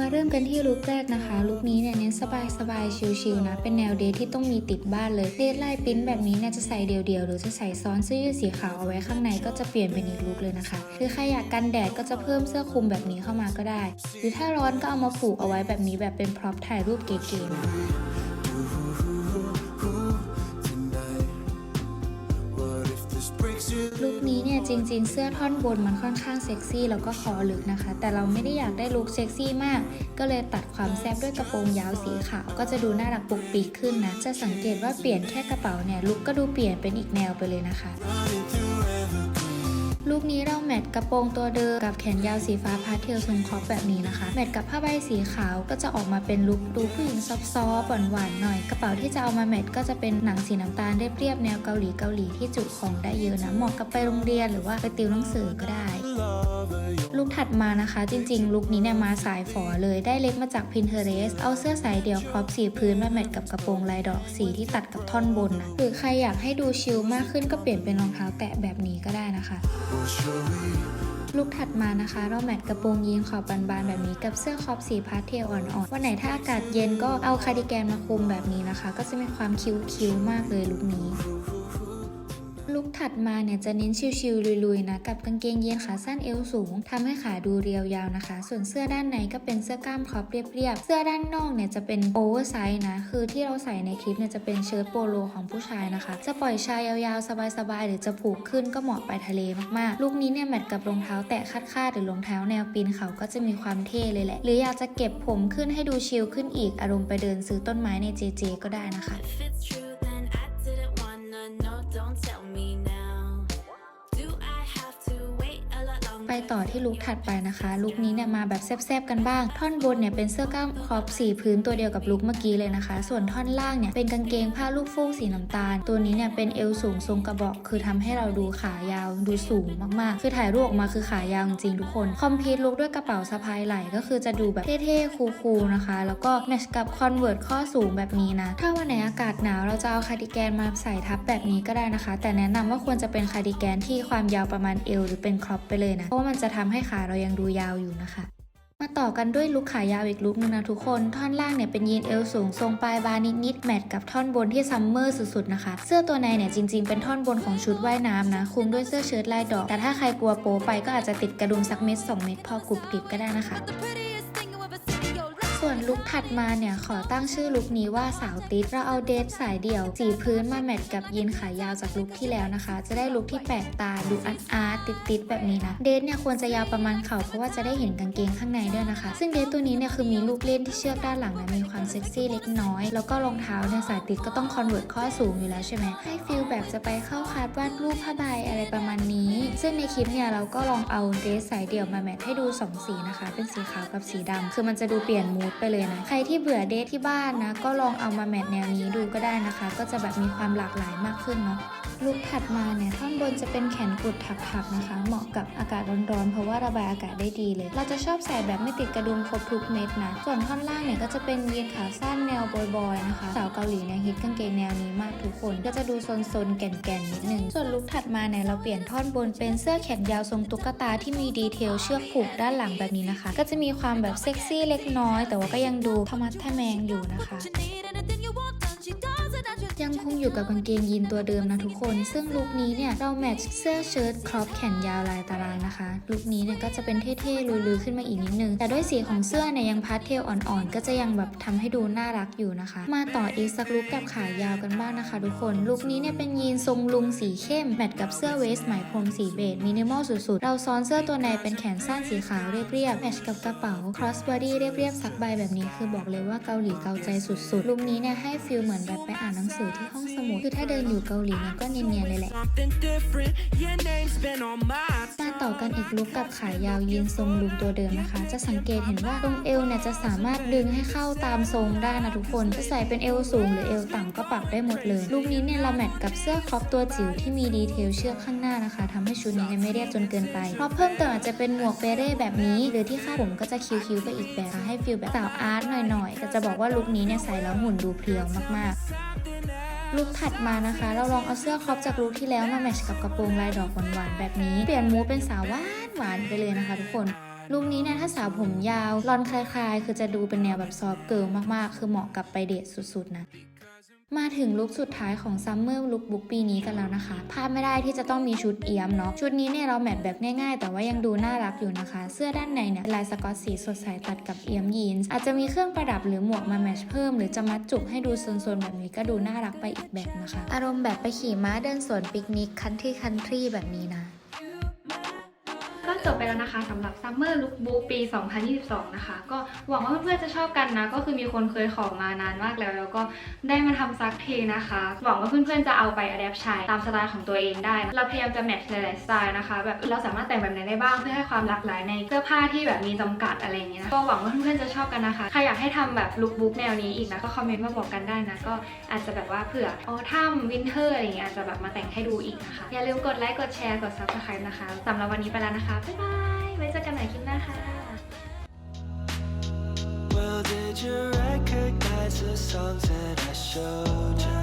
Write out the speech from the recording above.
มาเริ่มกันที่ลุคแรกนะคะลุคนี้เนี่ยเน้นสบายสบายๆชิลๆนะ เป็นแนวเดทที่ต้องมีติดบ้านเลยเดทไล่ปิ้นแบบนี้เนี่ยจะใส่เดี่ยวๆ หรือจะใส่ซ้อนเสื้อยืดสีขาวเอาไว้ข้างในก็จะเปลี่ยนเป็นอีกลุคเลยนะคะหรือใครอยากกันแดดก็จะเพิ่มเสื้อคลุมแบบนี้เข้ามาก็ได้ หรือถ้าร้อนก็เอามาผูกเอาไว้แบบนี้แบบเป็นพร็อพถ่ายรูปเก๋ๆนะ จริง ๆ เสื้อท่อนบนมันค่อนข้างเซ็กซี่แล้วก็คอลึกนะคะ แต่เราไม่ได้อยากได้ลุคเซ็กซี่มาก ก็เลยตัดความแซบด้วยกระโปรงยาวสีขาว ก็จะดูน่ารักปุกปีกขึ้นนะ จะสังเกตว่าเปลี่ยนแค่กระเป๋าเนี่ยลุคก็ดูเปลี่ยนเป็นอีกแนวไปเลยนะคะ ลูกนี้เราแมทกระโปรงตัวเดิมกับแขนยาวสีฟ้าพาสเทลทรงคอปแบบนี้นะคะ แมทกับผ้าใบสีขาวก็จะออกมาเป็นลุคดูผู้หญิงซอฟต์ๆหวานๆหน่อย กระเป๋าที่จะเอามาแมทก็จะเป็นหนังสีน้ำตาลเรียบๆแนวเกาหลีเกาหลีที่จุของได้เยอะนะเหมาะกับไปโรงเรียนหรือว่าไปติวหนังสือก็ได้ ลุคถัดมานะคะ จริงๆ ลุคนี้เนี่ยมาสายฝอเลยได้เล็กมาจาก Pinterest เอาเสื้อสายเดี่ยวครอปสีพื้นมาแมทกับกระโปรงลายดอกสีที่ตัดกับท่อนบนนะหรือใครอยากให้ดูชิลมากขึ้นก็เปลี่ยนเป็นรองเท้าแตะแบบนี้ก็ได้นะคะลุคถัดมานะคะ เราแมทกระโปรงยีนขอบบานๆแบบนี้กับเสื้อครอปสีพาสเทลอ่อนๆวันไหนถ้าอากาศเย็นก็เอาคาร์ดิแกนมาคลุมแบบนี้นะคะ ก็จะมีความคิ้วๆมากเลยลุคนี้ ถัดมาเนี่ยจะเน้นชิลๆลุยๆนะกับกางเกงยีนขาสั้นเอวสูงทำให้ขาดูเรียวยาวนะคะ ส่วนเสื้อด้านในก็เป็นเสื้อกล้ามครอปเรียบๆเสื้อด้านนอกเนี่ยจะเป็นโอเวอร์ไซส์นะคือที่เราใส่ในคลิปเนี่ยจะเป็นเชิ้ตโปโลของผู้ชายนะคะ จะปล่อยชายยาวๆ สบายๆ หรือจะผูกขึ้นก็เหมาะไปทะเลมากๆลุคนี้เนี่ยแมทกับรองเท้าแตะคาดๆหรือรองเท้าแนวปีนเขาก็จะมีความเท่เลยแหละ หรืออยากจะเก็บผมขึ้นให้ดูชิลขึ้นอีกอารมณ์ไปเดินซื้อต้นไม้ในเจเจก็ได้นะคะ ต่อที่ลุคถัดไปนะคะลุคนี้เนี่ยมาแบบแซบๆกันบ้าง ท่อนบนเนี่ยเป็นเสื้อกล้ามครอปสีพื้นตัวเดียวกับลุคเมื่อกี้เลยนะคะ ส่วนท่อนล่างเนี่ยเป็นกางเกงผ้าลูกฟูกสีน้ำตาล ตัวนี้เนี่ยเป็นเอวสูงทรงกระบอก คือทำให้เราดูขายาวดูสูงมากๆ คือถ่ายรูปออกมาคือขายาวจริงทุกคนคอมพลีทลุคด้วยกระเป๋าสะพายไหล่ก็คือจะดูแบบเท่ๆคูลๆนะคะ แล้วก็แมทช์กับคอนเวิร์ตข้อสูงแบบนี้นะถ้าวันไหนอากาศหนาวเราจะเอาคาร์ดิแกนมาใส่ทับแบบนี้ก็ได้นะคะ แต่แนะนำว่าควรจะเป็นคาร์ดิแกนที่ความยาวประมาณเอวหรือเป็นครอปไปเลยนะเพราะมันจะทำให้ขาเรายังดูยาวอยู่นะคะ มาต่อกันด้วยลุคขายาวอีกลุคนึงนะทุกคน ท่อนล่างเนี่ยเป็นยีนเอวสูงทรงปลายบานนิดๆแมทกับท่อนบนที่ซัมเมอร์สุดๆนะคะ เสื้อตัวในเนี่ยจริงๆเป็นท่อนบนของชุดว่ายน้ำนะคลุมด้วยเสื้อเชิ้ตลายดอก แต่ถ้าใครกลัวโป๊ไปก็อาจจะติดกระดุมสักเม็ดสองเม็ดพอกรุบกริบก็ได้นะคะ ส่วนลุคถัดมาเนี่ยขอตั้งชื่อลุคนี้ว่าสาวติดเราเอาเดทสายเดี่ยว สีพื้นมาแมทกับยีนขายาวจากลุคที่แล้วนะคะ จะได้ลุคที่แปลกตาดูอาร์ตอาร์ตติดติดแบบนี้นะ เดทเนี่ยควรจะยาวประมาณเข่าเพราะว่าจะได้เห็นกางเกงข้างในด้วยนะคะ ซึ่งเดทตัวนี้เนี่ยคือมีลูกเล่นที่เชือกด้านหลังนะมีความเซ็กซี่เล็กน้อย แล้วก็รองเท้าเนี่ยสายติดก็ต้องคอนเวิร์ตข้อสูงอยู่แล้วใช่ไหมให้ฟิลแบบจะไปเข้าคาสวาดรูปผ้าใบอะไรประมาณนี้ ซึ่งในคลิปเนี่ยเราก็ลองเอาเดทสายเดี่ยวมาแมทให้ดูสองสีนะคะ เป็นสีขาวกับสีดำคือมันจะดูเปลี่ยนมูดไปเลยนะ ใครที่เบื่อเดทที่บ้านนะ ก็ลองเอามาแมทแนวนี้ดูก็ได้นะคะ ก็จะแบบมีความหลากหลายมากขึ้นเนาะลุคถัดมาเนี่ยท่อนบนจะเป็นแขนกุดถักๆนะคะ เหมาะกับอากาศร้อนๆเพราะว่าระบายอากาศได้ดีเลย เราจะชอบใส่แบบไม่ติดกระดุมครบทุกเม็ดนะ ส่วนท่อนล่างเนี่ยก็จะเป็นยีนขาสั้นแนวบอยๆนะคะสาวเกาหลีเนี่ยฮิตกางเกงแนวนี้มากทุกคน ก็จะดูโซนๆแก่นๆนิดนึงส่วนลุคถัดมาเนี่ยเราเปลี่ยนท่อนบนเป็นเสื้อแขนยาวทรงตุ๊กตาที่มีดีเทลเชือกผูกด้านหลังแบบนี้นะคะ ก็จะมีความแบบเซ็กซี่เล็กน้อยแต่ว่าก็ยังดูธรรมะทะแมงอยู่นะคะ ยังคงอยู่กับกางเกงยีนตัวเดิมนะทุกคน ซึ่งลุคนี้เนี่ยเราแมทช์เสื้อเชิ้ตครอปแขนยาวลายตารางนะคะลุคนี้เนี่ยก็จะเป็นเท่ๆลุยๆขึ้นมาอีกนิดนึง แต่ด้วยสีของเสื้อเนี่ยยังพาสเทลอ่อนๆ ก็จะยังแบบทำให้ดูน่ารักอยู่นะคะ มาต่ออีกสักลุคกับขายาวกันบ้างนะคะ ทุกคนลุคนี้เนี่ยเป็นยีนทรงลุงสีเข้มแมทกับเสื้อเวสไหมพรมสีเบจมินิมอลสุดๆ เราซ้อนเสื้อตัวในเป็นแขนสั้นสีขาวเรียบๆแมทช์กับกระเป๋า cross body เรียบๆสักใบแบบนี้คือบอกเลยว่าเกาหลีเกาใจสุดๆลุคนี้เนี่ยให้ฟีลเหมือนแบบไปอ่านหนังสือที่ห้องสมุดคือถ้าเดินอยู่เกาหลีเนี่ยก็เนียนๆเลยแหละ มาต่อกันอีกลุกกับขายาวยีนทรงลุงตัวเดิมนะคะ จะสังเกตเห็นว่าตรงเอวเนี่ยจะสามารถดึงให้เข้าตามทรงได้นะทุกคนจะใส่เป็นเอวสูงหรือเอวต่ำก็ปรับได้หมดเลยลุคนี้เนี่ยเราแมทกับเสื้อครอปตัวจิ๋วที่มีดีเทลเชือกข้างหน้านะคะทำให้ชุดนี้เนี่ยไม่เรียบจนเกินไปเพราะเพิ่มเติมอาจจะเป็นหมวกเปเร่แบบนี้ หรือที่คาดผมก็จะคิ้วๆไปอีกแบบให้ฟีลแบบสาวอาร์ตหน่อยๆแต่จะบอกว่าลุคนี้เนี่ยใส่แล้วหุ่นดูเพรียวมากๆ ลุคถัดมานะคะ เราลองเอาเสื้อครอปจากลุคที่แล้วมาแมชกับกระโปรงลายดอกหวานๆแบบนี้ เปลี่ยนมูเป็นสาวหวานหวานไปเลยนะคะทุกคนลุคนี้เนี่ยถ้าสาวผมยาวรอนคลายๆ คือจะดูเป็นแนวแบบซอฟเกิร์ลมากๆ คือเหมาะกับไปเดทสุดๆนะ มาถึงลุคสุดท้ายของซัมเมอร์ลุคบุ๊กปีนี้กันแล้วนะคะพลาดไม่ได้ที่จะต้องมีชุดเอี้ยมเนาะ ชุดนี้เนี่ยเราแมทแบบง่ายๆ แต่ว่ายังดูน่ารักอยู่นะคะ เสื้อด้านในเนี่ยลายสกอตสีสดใสตัดกับเอี้ยมยีนส์อาจจะมีเครื่องประดับหรือหมวกมาแมทช์เพิ่ม หรือจะมัดจุกให้ดูโซนๆ แบบนี้ก็ดูน่ารักไปอีกแบบนะคะ อารมณ์แบบไปขี่ม้าเดินสวนปิกนิกคันทรีคันทรีแบบนี้นะ ก็จบไปแล้วนะคะสำหรับ Summer Lookbook ปี 2022 นะคะ ก็หวังว่าเพื่อนๆจะชอบกันนะ ก็คือมีคนเคยขอมานานมากแล้ว แล้วก็ได้มาทำซักทีนะคะ หวังว่าเพื่อนๆจะเอาไป adapt ใช้ตามสไตล์ของตัวเองได้นะเราพยายามจะแมทช์หลายๆสไตล์นะคะแบบเราสามารถแต่งแบบไหนได้บ้างเพื่อให้ความหลากหลายในเสื้อผ้าที่แบบมีจำกัดอะไรอย่างเงี้ยนะก็หวังว่าเพื่อนๆจะชอบกันนะคะ ใครอยากให้ทำแบบ Lookbook แนวนี้อีกนะก็คอมเมนต์มาบอกกันได้นะ ก็อาจจะแบบว่าเผื่อออทัมวินเทอร์อะไรอย่างเงี้ยอาจจะแบบมาแต่งให้ดูอีกนะคะอย่าลืมกดไลค์กดแชร์กด subscribe นะคะสำหรับวันนี้ไปแล้วนะคะบ๊ายบาย ไว้เจอกันใหม่คลิปหน้าค่ะ Well, did you recognize the songs that I showed you?